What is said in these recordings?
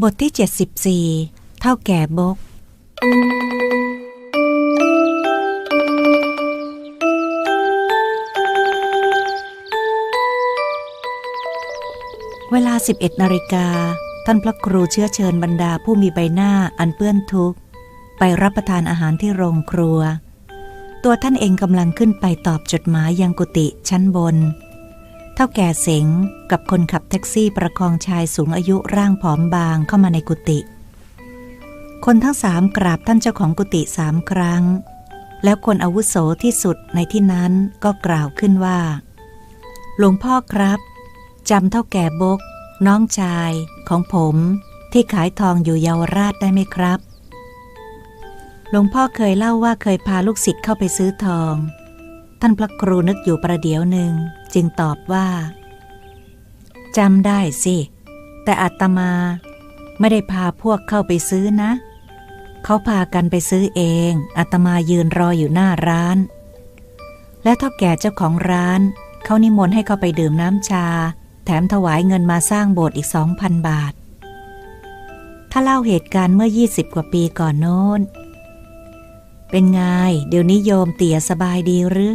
บทที่ 74 เท่าแก่บก เวลา 11นาฬิกา ท่านพระครูเชื้อเชิญบรรดาผู้มีใบหน้าอันเปื้อนทุกข์ ไปรับประทานอาหารที่โรงครัว ตัวท่านเองกำลังขึ้นไปตอบจดหมายยังกุฏิชั้นบน เท่าแก่เสงกับคนขับแท็กซี่ประคองชายสูงอายุร่างผอมบางเข้ามาในกุฏิคนทั้งสามกราบท่านเจ้าของกุฏิสามครั้ง แล้วคนอาวุโสที่สุดในที่นั้นก็กล่าวขึ้นว่า หลวงพ่อครับจำเท่าแก่บก น้องชายของผมที่ขายทองอยู่เยาวราชได้ไหมครับ หลวงพ่อเคยเล่าว่าเคยพาลูกศิษย์เข้าไปซื้อทอง ท่านพระครูนึกอยู่ประเดี๋ยวหนึ่ง จึงตอบว่าจำได้สิ แต่อาตมาไม่ได้พาพวกเข้าไปซื้อนะ เขาพากันไปซื้อเองอาตมายืนรออยู่หน้าร้าน และท่าแก่เจ้าของร้าน เขานิมนต์ให้เขาไปดื่มน้ำชา แถมถวายเงินมาสร้างโบสถ์อีกสองพันบาท ถ้าเล่าเหตุการณ์เมื่อ 20 กว่าปีก่อนโน้น เป็นไง เดี๋ยวนี้โยมเตี่ยสบายดีหรือ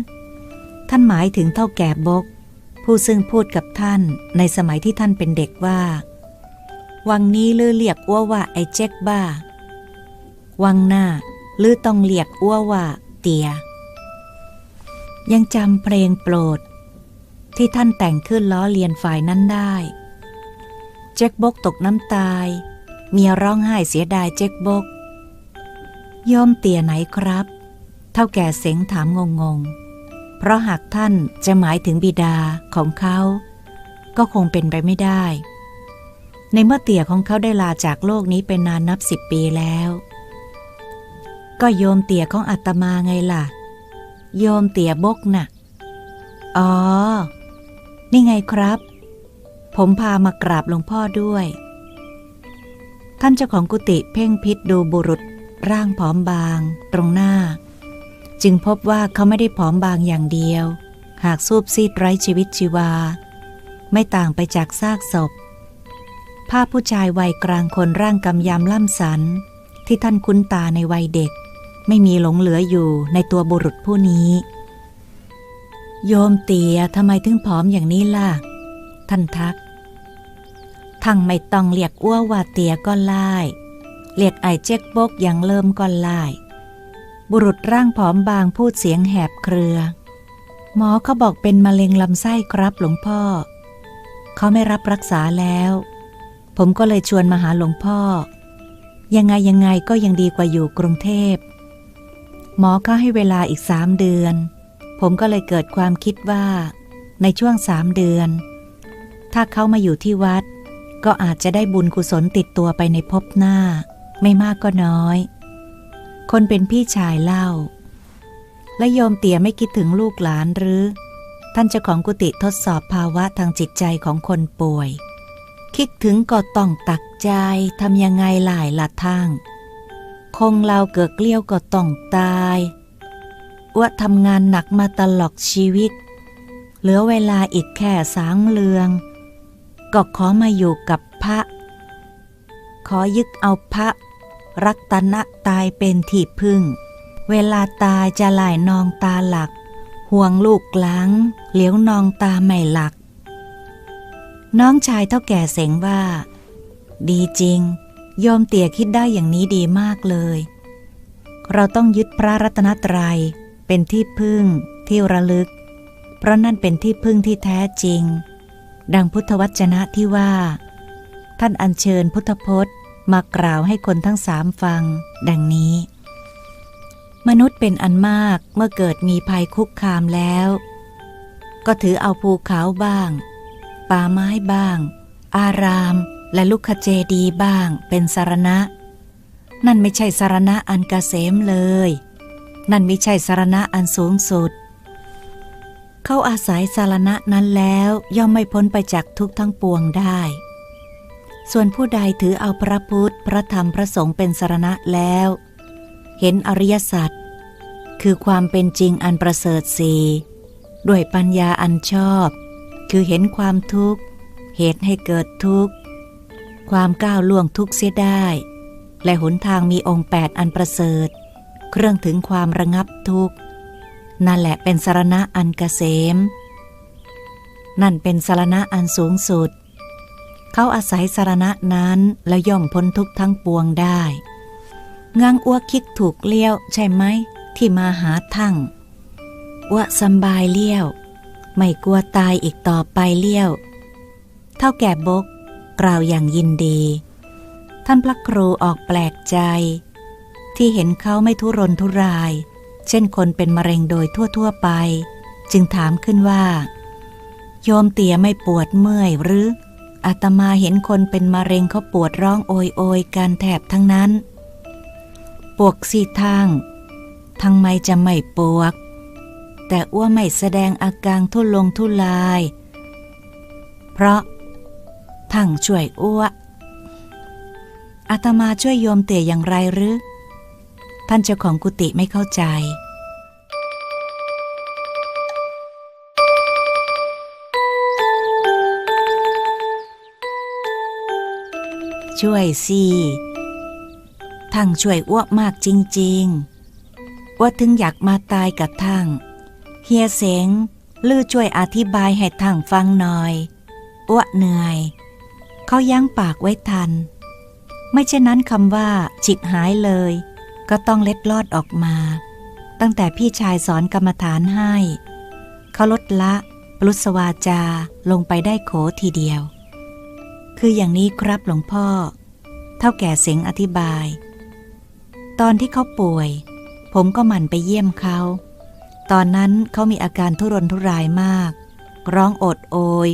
ท่านหมายถึงเท่าแก่บก ผู้ซึ่งพูดกับท่านในสมัยที่ท่านเป็นเด็กว่า วังนี้ลือเรียกอ้วว่าไอ้เจ๊กบ้า วังหน้าลือต้องเรียกอ้วว่า เตีย ยังจำเพลงโปรด ที่ท่านแต่งขึ้นล้อเลียนฝ่ายนั้นได้ เจ๊กบกตกน้ำตาย เมียร้องไห้เสียดายเจ๊กบกโยมเตียไหนครับ เท่าแก่เสงถามงงง เพราะหากท่านจะหมายถึงบิดาของเขา ก็คงเป็นไปไม่ได้ ในเมื่อเตี่ยของเขาได้ลาจากโลกนี้เป็นนานนับสิบปีแล้ว ก็โยมเตี่ยของอาตมาไงล่ะ โยมเตี่ยบกน่ะ อ๋อ นี่ไงครับ ผมพามากราบหลวงพ่อด้วย ท่านเจ้าของกุฏิเพ่งพิษดูบุรุษร่างผอมบาง ตรงหน้า จึงพบว่าเขาไม่ได้ผอมบางอย่างเดียว หากสูบซีดไร้ชีวิตชีวา ไม่ต่างไปจากซากศพ ภาพผู้ชายวัยกลางคนร่างกำยำล่ำสัน ที่ท่านคุ้นตาในวัยเด็ก ไม่มีหลงเหลืออยู่ในตัวบุรุษผู้นี้ โยมเตียทำไมถึงผอมอย่างนี้ล่ะ ท่านทักทั้งไม่ต้องเรียกอ้วว่าเตียก็ไล่เรียกไอเจ๊กบกอย่างเริ่มก็ไล่ บุรุษร่างผอมบางพูดเสียงแหบเครือ หมอเขาบอกเป็นมะเร็งลำไส้ครับหลวงพ่อ เขาไม่รับรักษาแล้ว ผมก็เลยชวนมาหาหลวงพ่อ ยังไงยังไงก็ยังดีกว่าอยู่กรุงเทพ หมอก็ให้เวลาอีกสามเดือน ผมก็เลยเกิดความคิดว่า ในช่วงสามเดือน ถ้าเขามาอยู่ที่วัด ก็อาจจะได้บุญกุศลติดตัวไปในภพหน้า ไม่มากก็น้อย คนเป็นพี่ชายเล่า และโยมเตี่ยไม่คิดถึงลูกหลานหรือ ท่านเจ้าของกุฏิทดสอบภาวะทางจิตใจของคนป่วย คิดถึงก็ต้องตักใจทำยังไงหลายละทาง คงเราเกิดเกลี้ยวก็ต้องตายว่าทำงานหนักมาตลอดชีวิต เหลือเวลาอีกแค่สางเลือง ก็ขอมาอยู่กับพระ ขอยึกเอาพระ รักตนะตายเป็นที่พึ่ง เวลาตายจะหลายนองตาหลัก ห่วงลูกหลัง เหลียวนองตาไม่หลัก น้องชายเท่าแก่เสงว่า ดีจริงโยมเตี่ยคิดได้อย่างนี้ดีมากเลย เราต้องยึดพระรัตนตรัยเป็นที่พึ่งที่ระลึก เพราะนั่นเป็นที่พึ่งที่แท้จริง ดังพุทธวจนะที่ว่า ท่านอัญเชิญพุทธพจน์ มากล่าวให้คนทั้งสามฟัง ดังนี้ มนุษย์เป็นอันมากเมื่อเกิดมีภัยคุกคามแล้ว ก็ถือเอาภูเขาบ้าง ป่าไม้บ้าง อาราม และลุกขเจดีบ้าง เป็นสารณะ นั่นไม่ใช่สารณะอันกเกษมเลย นั่นไม่ใช่สารณะอันสูงสุดเขาอาศัยสารณะนั้นแล้วย่อมไม่พ้นไปจากทุกทั้งปวงได้ ส่วนผู้ใดถือเอาพระพุทธ พระธรรมพระสงฆ์เป็นสารณะแล้ว เห็นอริยสัจคือความเป็นจริงอันประเสริฐสีด้วยปัญญาอันชอบ คือเห็นความทุกข์ เหตุให้เกิดทุกข์ ความก้าวล่วงทุกข์เสียได้ และหนทางมีองค์แปดอันประเสริฐ เครื่องถึงความระงับทุกข์ นั่นแหละเป็นสารณะอันกเกษม นั่นเป็นสารณะอันสูงสุด เขาอาศัยสารณะนั้นแล้วย่อมพ้นทุกทั้งปวงได้งังอ้วกคิดถูกเลี้ยวใช่ไหม ที่มาหาทั้งอ้วสบายเลี้ยว ไม่กลัวตายอีกต่อไปเลี้ยว เท่าแก่บก กล่าวอย่างยินดี ท่านพระครูออกแปลกใจ ที่เห็นเขาไม่ทุรนทุราย เช่นคนเป็นมะเร็งโดยทั่วๆไป จึงถามขึ้นว่า โยมเตียไม่ปวดเมื่อยหรือ อาตมาเห็นคนเป็นมะเร็งเขาปวดร้องโอยโอยกันแถบทั้งนั้น ปวกสีทางทั้งไม่จะไม่ปวก แต่อ้วไม่แสดงอาการทุลงทุลาย เพราะทั้งช่วยอ้วอาตมาช่วยโยมเตี่ยอย่างไรหรือ ท่านเจ้าของกุฏิไม่เข้าใจ ช่วยสิทั้งช่วยอ้วกมากจริง ๆ ว่าถึงอยากมาตายกับทั้งเฮียเสงลือช่วยอธิบายให้ทั้งฟังหน่อยอ้วกเหนื่อย เขายั้งปากไว้ทัน ไม่เช่นนั้นคำว่าฉิบหายเลย ก็ต้องเล็ดลอดออกมา ตั้งแต่พี่ชายสอนกรรมฐานให้ เขาลดละปลุสวาจาลงไปได้โขทีเดียว คืออย่างนี้ครับหลวงพ่อ เท่าแก่เสงอธิบาย ตอนที่เขาป่วย ผมก็หมั่นไปเยี่ยมเขา ตอนนั้นเขามีอาการทุรนทุรายมาก ร้องโอดโอย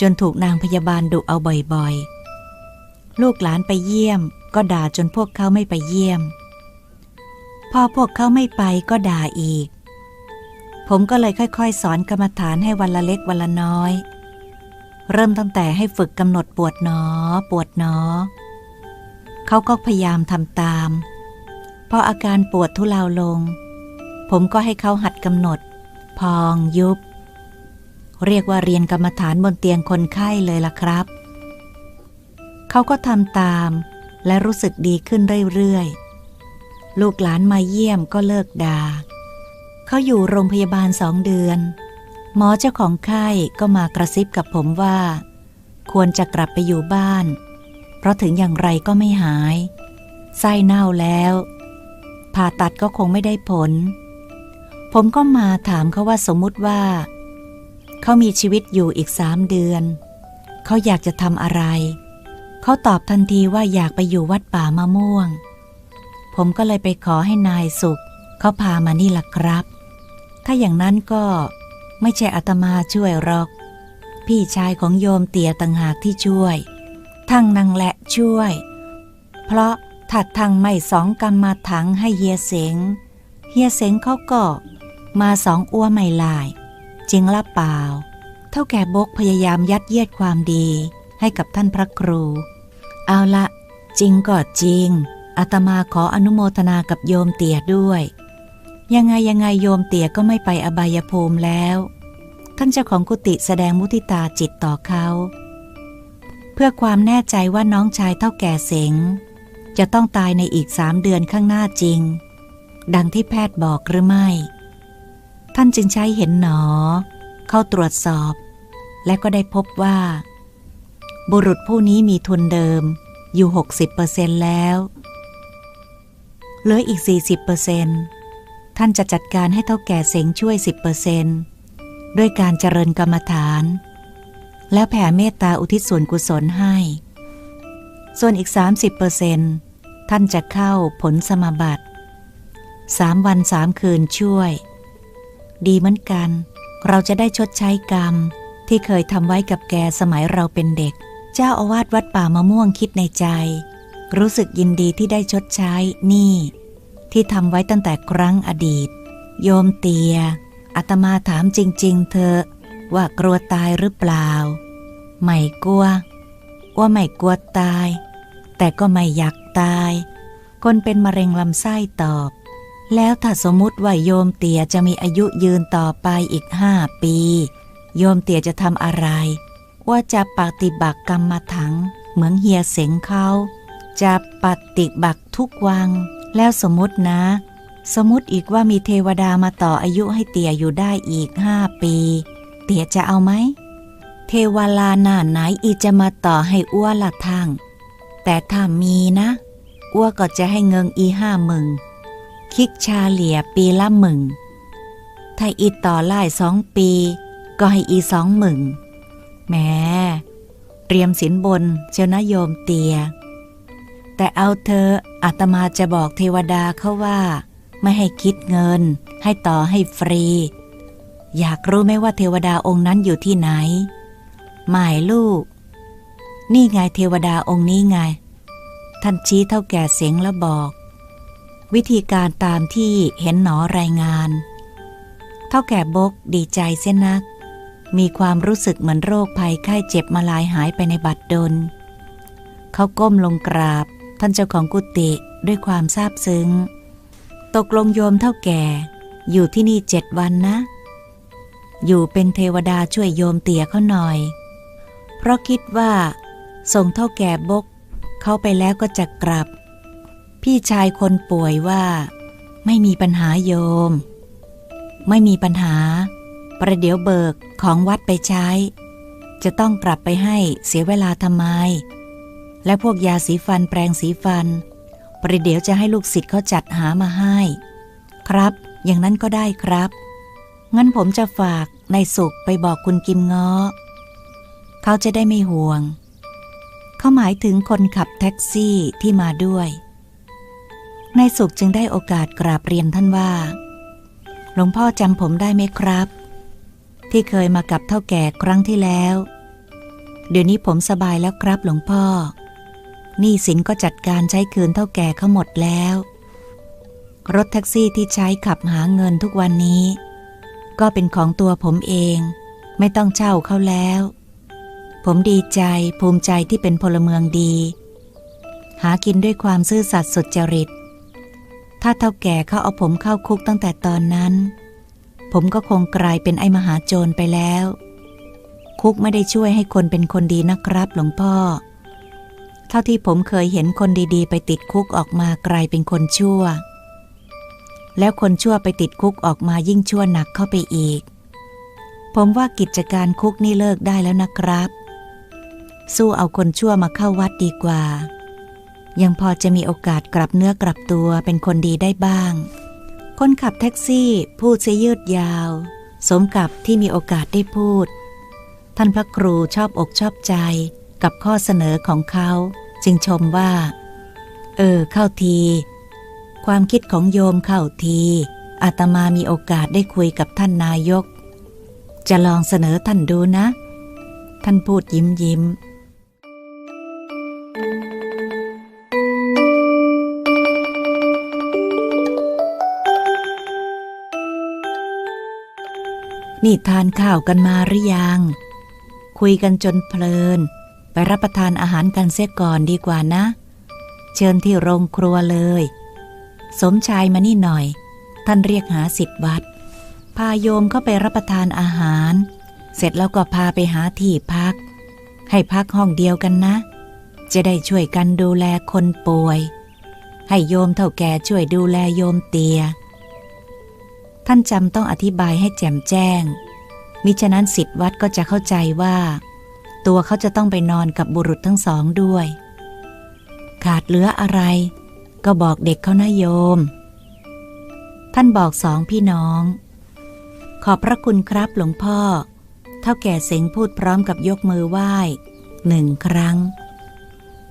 จนถูกนางพยาบาลดุเอาบ่อยๆ ลูกหลานไปเยี่ยม ก็ด่าจนพวกเขาไม่ไปเยี่ยม พอพวกเขาไม่ไปก็ด่าอีก ผมก็เลยค่อยๆ สอนกรรมฐานให้วันละเล็กวันละน้อย เริ่มตั้งแต่ให้ฝึกกำหนดปวดหนอ ปวดหนอ เขาก็พยายามทำตาม พออาการปวดทุเลาลง ผมก็ให้เขาหัดกำหนด พองยุบ เรียกว่าเรียนกรรมฐานบนเตียงคนไข้เลยล่ะครับ เขาก็ทำตามและรู้สึกดีขึ้นเรื่อยๆ ลูกหลานมาเยี่ยมก็เลิกดา่าเขาอยู่โรงพยาบาลสองเดือน หมอเจ้าของไข้ก็มากระซิบกับผมว่า ควรจะกลับไปอยู่บ้าน เพราะถึงอย่างไรก็ไม่หาย ไส้เน่าแล้ว ผ่าตัดก็คงไม่ได้ผล ผมก็มาถามเขาว่าสมมุติว่า เขามีชีวิตอยู่อีกสามเดือน เขาอยากจะทำอะไร เขาตอบทันทีว่าอยากไปอยู่วัดป่ามะม่วง ผมก็เลยไปขอให้นายสุข เขาพามานี่ล่ะครับ ถ้าอย่างนั้นก็ ไม่ใช่อาตมาช่วยหรอก พี่ชายของโยมเตียต่างหากที่ช่วย ทั้งนางและช่วย เพราะถัดทางไม่สองกรรมมาถังให้เฮียเสงเฮียเสงเขาก็มาสองอ้วไม่ลายจริงละเปล่า เท่าแก่บกพยายามยัดเยียดความดีให้กับท่านพระครู เอาละ จริงก็จริงอาตมาขออนุโมทนากับโยมเตียด้วย ยังไงยังไงโยมเตียก็ไม่ไปอบายภูมิแล้ว ท่านเจ้าของกุฏิแสดงมุทิตาจิตต่อเขา เพื่อความแน่ใจว่าน้องชายเท่าแก่เสงจะต้องตายในอีกสามเดือนข้างหน้าจริง ดังที่แพทย์บอกหรือไม่ ท่านจึงใช้เห็นหนอ เข้าตรวจสอบ และก็ได้พบว่า บุรุษผู้นี้มีทุนเดิมอยู่ 60%แล้วเหลืออีก 40%ท่านจะจัดการให้เท่าแก่เสงช่วย 10% ด้วยการเจริญกรรมฐาน แล้วแผ่เมตตาอุทิศส่วนกุศลให้ ส่วนอีก 30%ท่านจะเข้าผลสมบัติสามวันสามคืนช่วย ดีเหมือนกัน เราจะได้ชดใช้กรรม ที่เคยทำไว้กับแกสมัยเราเป็นเด็ก เจ้าอาวาสวัดป่ามะม่วงคิดในใจ รู้สึกยินดีที่ได้ชดใช้หนี่ที่ทำไว้ตั้งแต่ครั้งอดีต โยมเตีย อาตมาถามจริง ๆ เธอว่ากลัวตายหรือเปล่า ไม่กลัว ว่าไม่กลัวตาย แต่ก็ไม่อยากตาย คนเป็นมะเร็งลำไส้ตอบ แล้วถ้าสมมุติว่าโยมเตียจะมีอายุยืนต่อไปอีกห้าปี โยมเตียจะทำอะไร ว่าจะปฏิบัติกรรมถัง เหมืองเฮียเสงเขาจะปฏิบัติทุกวัง แล้วสมมตินะ สมมติอีกว่ามีเทวดามาต่ออายุให้เตี่ยอยู่ได้อีกห้าปี เตี่ยจะเอาไหม เทวลาหน้าไหนอีจะมาต่อให้อ้วละทั้งแต่ถ้ามีนะอ้วก็จะให้เงินอีห้าหมื่นคิกชาเหลียปีละหมื่นถ้าอีต่อไล่สองปี ก็ให้อีสองหมื่นแหมเตรียมสินบนเจ้านะโยมเตีย แต่เอาเธออาตมาจะบอกเทวดาเขาว่า ไม่ให้คิดเงิน ให้ต่อให้ฟรี อยากรู้ไหมว่าเทวดาองค์นั้นอยู่ที่ไหน หมายลูก นี่ไงเทวดาองค์นี้ไง ท่านชี้เท่าแก่เสียงแล้วบอก วิธีการตามที่เห็นหนอรายงาน เท่าแก่บกดีใจเส้นนัก มีความรู้สึกเหมือนโรคภัยไข้เจ็บมาลายหายไปในบัดดล เขาก้มลงกราบ ท่านเจ้าของกุฏิด้วยความซาบซึ้ง ตกลงโยมเท่าแก่ อยู่ที่นี่เจ็ดวันนะ อยู่เป็นเทวดาช่วยโยมเตี่ยเขาหน่อย เพราะคิดว่า ส่งเท่าแก่บก เขาไปแล้วก็จะกลับ พี่ชายคนป่วยว่า ไม่มีปัญหาโยม ไม่มีปัญหา ประเดี๋ยวเบิกของวัดไปใช้ จะต้องกลับไปให้เสียเวลาทำไม และพวกยาสีฟันแปรงสีฟัน ประเดี๋ยวจะให้ลูกศิษย์เขาจัดหามาให้ ครับ อย่างนั้นก็ได้ครับ งั้นผมจะฝากนายสุขไปบอกคุณกิมง้อ เขาจะได้ไม่ห่วง เขาหมายถึงคนขับแท็กซี่ที่มาด้วยนายสุขจึงได้โอกาสกราบเรียนท่านว่า หลวงพ่อจำผมได้ไหมครับ ที่เคยมากับเท่าแก่ครั้งที่แล้ว เดี๋ยวนี้ผมสบายแล้วครับหลวงพ่อ หนี้สินก็จัดการใช้คืนเท่าแก่เขาหมดแล้ว รถแท็กซี่ที่ใช้ขับหาเงินทุกวันนี้ ก็เป็นของตัวผมเอง ไม่ต้องเช่าเขาแล้ว ผมดีใจภูมิใจที่เป็นพลเมืองดี หากินด้วยความซื่อสัตย์สุจริต ถ้าเท่าแก่เขาเอาผมเข้าคุกตั้งแต่ตอนนั้น ผมก็คงกลายเป็นไอ้มหาโจรไปแล้ว คุกไม่ได้ช่วยให้คนเป็นคนดีนะครับหลวงพ่อ เท่าที่ผมเคยเห็นคนดีๆ ไปติดคุกออกมากลายเป็นคนชั่ว แล้วคนชั่วไปติดคุกออกมายิ่งชั่วหนักเข้าไปอีก ผมว่ากิจการคุกนี่เลิกได้แล้วนะครับ สู้เอาคนชั่วมาเข้าวัดดีกว่า ยังพอจะมีโอกาสกลับเนื้อกลับตัวเป็นคนดีได้บ้าง คนขับแท็กซี่พูดเสยยืดยาว สมกับที่มีโอกาสได้พูด ท่านพระครูชอบอกชอบใจ กับข้อเสนอของเขาจึงชมว่า เออ เข้าที ความคิดของโยมเข้าทีอาตมามีโอกาสได้คุยกับท่านนายก จะลองเสนอท่านดูนะ ท่านพูดยิ้มยิ้มนี่ทานข้าวกันมาหรือยัง คุยกันจนเพลิน ไปรับประทานอาหารกันเสียก่อนดีกว่านะ เชิญที่โรงครัวเลย สมชายมานี่หน่อย ท่านเรียกหาสิทธิ์วัด พาโยมเข้าไปรับประทานอาหาร เสร็จแล้วก็พาไปหาที่พัก ให้พักห้องเดียวกันนะ จะได้ช่วยกันดูแลคนป่วย ให้โยมเท่าแก่ช่วยดูแลโยมเตีย ท่านจำต้องอธิบายให้แจ่มแจ้ง มิฉะนั้นสิทธิวัดก็จะเข้าใจว่า ตัวเขาจะต้องไปนอนกับบุรุษทั้งสองด้วย ขาดเหลืออะไร ก็บอกเด็กเขานะโยม ท่านบอกสองพี่น้อง ขอบพระคุณครับหลวงพ่อ เท่าแก่เสงพูดพร้อมกับยกมือไหว้หนึ่งครั้ง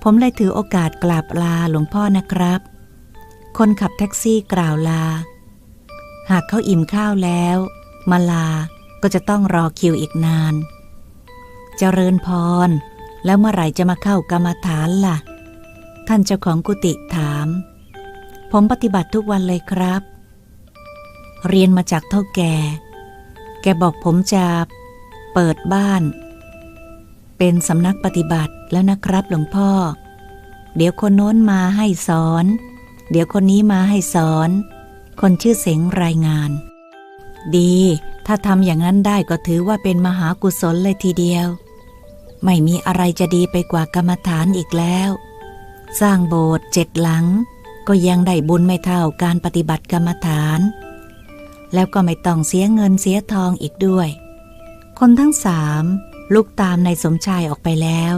ผมเลยถือโอกาสกราบลาหลวงพ่อนะครับ คนขับแท็กซี่กล่าวลา หากเขาอิ่มข้าวแล้ว มาลาก็จะต้องรอคิวอีกนาน เจริญพร แล้วเมื่อไหร่จะมาเข้ากรรมฐานล่ะ ท่านเจ้าของกุฏิถาม ผมปฏิบัติทุกวันเลยครับ เรียนมาจากเท่าแก่ แกบอกผมจะเปิดบ้าน เป็นสำนักปฏิบัติแล้วนะครับหลวงพ่อ เดี๋ยวคนโน้นมาให้สอน เดี๋ยวคนนี้มาให้สอน คนชื่อเสงรายงาน ดีถ้าทำอย่างนั้นได้ก็ถือว่าเป็นมหากุศลเลยทีเดียว ไม่มีอะไรจะดีไปกว่ากรรมฐานอีกแล้ว สร้างโบสถ์เจ็ดหลัง ก็ยังได้บุญไม่เท่าการปฏิบัติกรรมฐาน แล้วก็ไม่ต้องเสียเงินเสียทองอีกด้วย คนทั้งสามลุกตามในสมชายออกไปแล้ว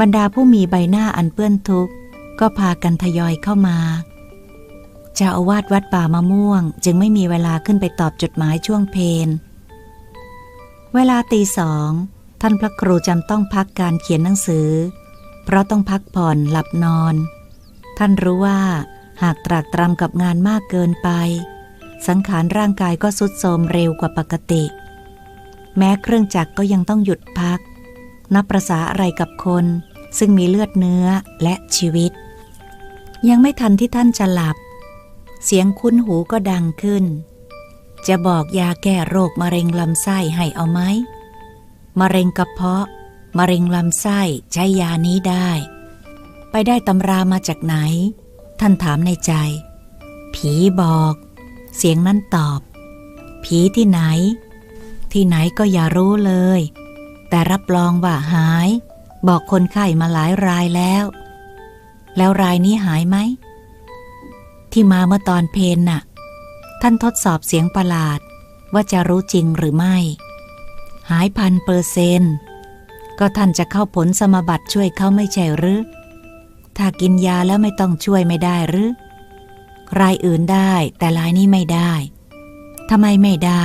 บรรดาผู้มีใบหน้าอันเปื้อนทุกข์ก็พากันทยอยเข้ามาเจ้าอาวาสวัดป่ามะม่วง จึงไม่มีเวลาขึ้นไปตอบจดหมายช่วงเพน เวลาตีสอง ท่านพระครูจำต้องพักการเขียนหนังสือ เพราะต้องพักผ่อนหลับนอน ท่านรู้ว่า หากตรากตรำกับงานมากเกินไป สังขารร่างกายก็สุดโทรมเร็วกว่าปกติ แม้เครื่องจักรก็ยังต้องหยุดพัก นับประษาอะไรกับคน ซึ่งมีเลือดเนื้อและชีวิต ยังไม่ทันที่ท่านจะหลับ เสียงคุ้นหูก็ดังขึ้น จะบอกยาแก้โรคมะเร็งลำไส้ให้เอาไหม มะเร็งกระเพาะ มะเร็งลำไส้ใช้ยานี้ได้ ไปได้ตำรามาจากไหน ท่านถามในใจ ผีบอก เสียงนั้นตอบ ผีที่ไหน ที่ไหนก็อย่ารู้เลย แต่รับรองว่าหาย บอกคนไข้มาหลายรายแล้ว แล้วรายนี้หายไหม ที่มาเมื่อตอนเพนน่ะ ท่านทดสอบเสียงประหลาดว่าจะรู้จริงหรือไม่ หายพันเปอร์เซนต์ก็ท่านจะเข้าผลสมบัติช่วยเขาไม่ใช่หรือ ถ้ากินยาแล้วไม่ต้องช่วยไม่ได้หรือรายอื่นได้แต่รายนี้ไม่ได้ทำไมไม่ได้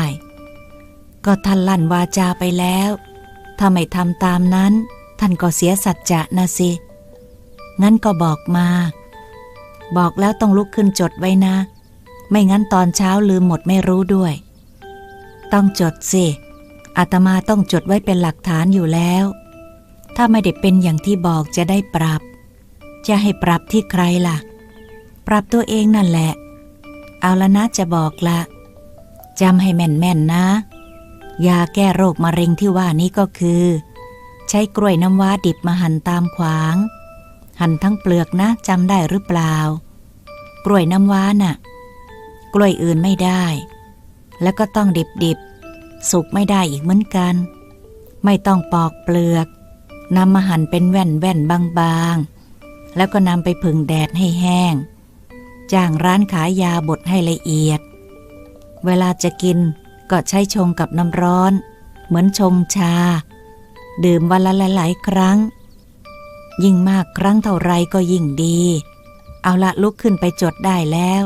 ก็ท่านลั่นวาจาไปแล้ว ถ้าไม่ทำตามนั้น ท่านก็เสียสัจจะนะสิ งั้นก็บอกมา บอกแล้วต้องลุกขึ้นจดไว้นะ ไม่งั้นตอนเช้าลืมหมดไม่รู้ด้วย ต้องจดสิ อาตมาต้องจดไว้เป็นหลักฐานอยู่แล้ว ถ้าไม่ได้เป็นอย่างที่บอกจะได้ปรับ จะให้ปรับที่ใครล่ะ ปรับตัวเองนั่นแหละ เอาละนะจะบอกละจำให้แม่นๆนะ ยาแก้โรคมะเร็งที่ว่านี้ก็คือ ใช้กล้วยน้ำว้าดิบมาหั่นตามขวาง หั่นทั้งเปลือกนะจำได้หรือเปล่า กล้วยน้ำว้าน่ะ กล้วยอื่นไม่ได้ แล้วก็ต้องดิบดิบๆ สุกไม่ได้อีกเหมือนกัน ไม่ต้องปอกเปลือกนำมาหั่นเป็นแว่นแว่นบางๆ แล้วก็นำไปผึ่งแดดให้แห้ง จ้างร้านขายยาบดให้ละเอียด เวลาจะกินก็ใช้ชงกับน้ำร้อน เหมือนชงชา ดื่มวันละหลายๆ ครั้ง ยิ่งมากครั้งเท่าไรก็ยิ่งดี เอาละลุกขึ้นไปจดได้แล้ว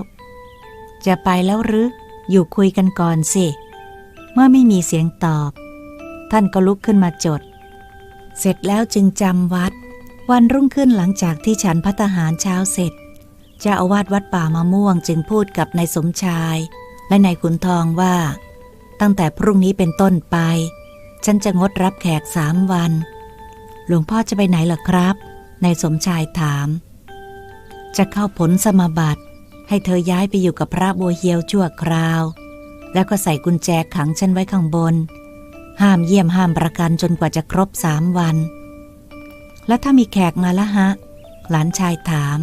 จะไปแล้วหรืออยู่คุยกันก่อนสิ เมื่อไม่มีเสียงตอบ ท่านก็ลุกขึ้นมาจด เสร็จแล้วจึงจำวัด วันรุ่งขึ้นหลังจากที่ฉันพัตหารเช้าเสร็จเจ้าอาวาสวัดป่ามะม่วงจึงพูดกับนายสมชาย และนายขุนทองว่า ตั้งแต่พรุ่งนี้เป็นต้นไป ฉันจะงดรับแขกสามวัน หลวงพ่อจะไปไหนล่ะครับนายสมชายถาม จะเข้าผลสมบัติ ให้เธอย้ายไปอยู่กับพระบัวเฮียวชั่วคราว แล้วก็ใส่กุญแจขังฉันไว้ข้างบน ห้ามเยี่ยมห้ามประกันจนกว่าจะครบสามวัน แล้วถ้ามีแขกมาละฮะ หลานชายถาม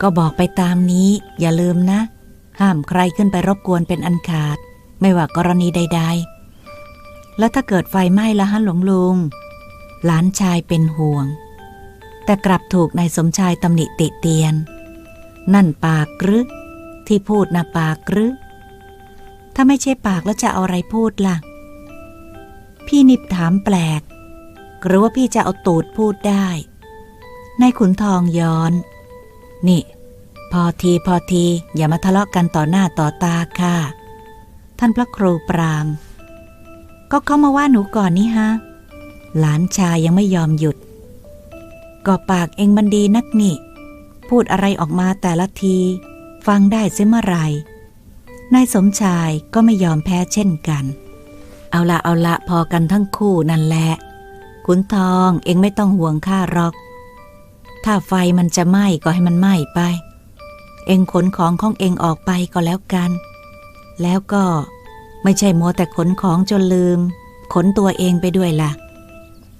ก็บอกไปตามนี้ อย่าลืมนะ ห้ามใครขึ้นไปรบกวนเป็นอันขาด ไม่ว่ากรณีใด ๆ แล้วถ้าเกิดไฟไหม้ละฮะหลวงลุง หลานชายเป็นห่วง แต่กลับถูกนายสมชายตำหนิติเตียน นั่นปากกรึที่พูดนะปากกรึ ถ้าไม่ใช่ปากแล้วจะเอาอะไรพูดล่ะ พี่นิบถามแปลก หรือว่าพี่จะเอาตูดพูดได้นายขุนทองย้อน นี่ พอทีพอทีอย่ามาทะเลาะกันต่อหน้าต่อตาค่ะ ท่านพระครูปราม ก็เข้ามาว่าหนูก่อนนี่ฮะ หลานชายยังไม่ยอมหยุดก็ปากเองมันดีนักนี่ พูดอะไรออกมาแต่ละที ฟังได้เสียเมื่อไหร่ นายสมชายก็ไม่ยอมแพ้เช่นกัน เอาละเอาละพอกันทั้งคู่นั่นแหละ ขุนทองเองไม่ต้องห่วงข้าหรอก ถ้าไฟมันจะไหม้ก็ให้มันไหม้ไป เองขนของของเองออกไปก็แล้วกัน แล้วก็ไม่ใช่มัวแต่ขนของจนลืม ขนตัวเองไปด้วยล่ะ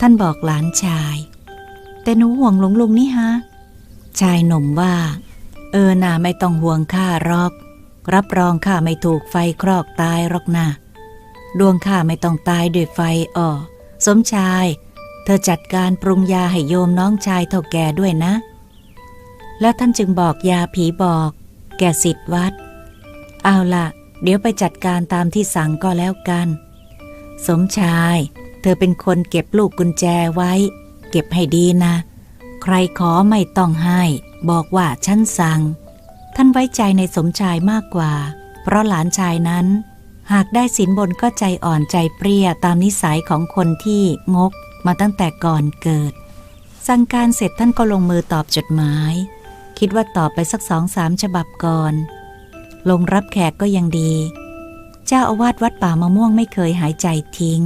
ท่านบอกหลานชาย แต่หนูห่วงหลวงลุงนี่ฮะ ชายหนุ่มว่า เออนาไม่ต้องห่วงข้าหรอก รับรองข้าไม่ถูกไฟครอกตายหรอกนะดวงข้าไม่ต้องตายด้วยไฟอ้อสมชาย เธอจัดการปรุงยาให้โยมน้องชายเท่าแก่ด้วยนะ แล้วท่านจึงบอกยาผีบอก แก่สิทธิ์วัด เอาละเดี๋ยวไปจัดการตามที่สั่งก็แล้วกัน สมชาย เธอเป็นคนเก็บลูกกุญแจไว้ เก็บให้ดีนะ ใครขอไม่ต้องให้ บอกว่าฉันสั่ง ท่านไว้ใจในสมชายมากกว่า เพราะหลานชายนั้น หากได้สินบนก็ใจอ่อนใจเปรี้ยตามนิสัยของคนที่งกมาตั้งแต่ก่อนเกิด สั่งการเสร็จท่านก็ลงมือตอบจดหมาย คิดว่าตอบไปสักสองสามฉบับก่อน ลงรับแขกก็ยังดี เจ้าอาวาสวัดป่ามะม่วงไม่เคยหายใจทิ้ง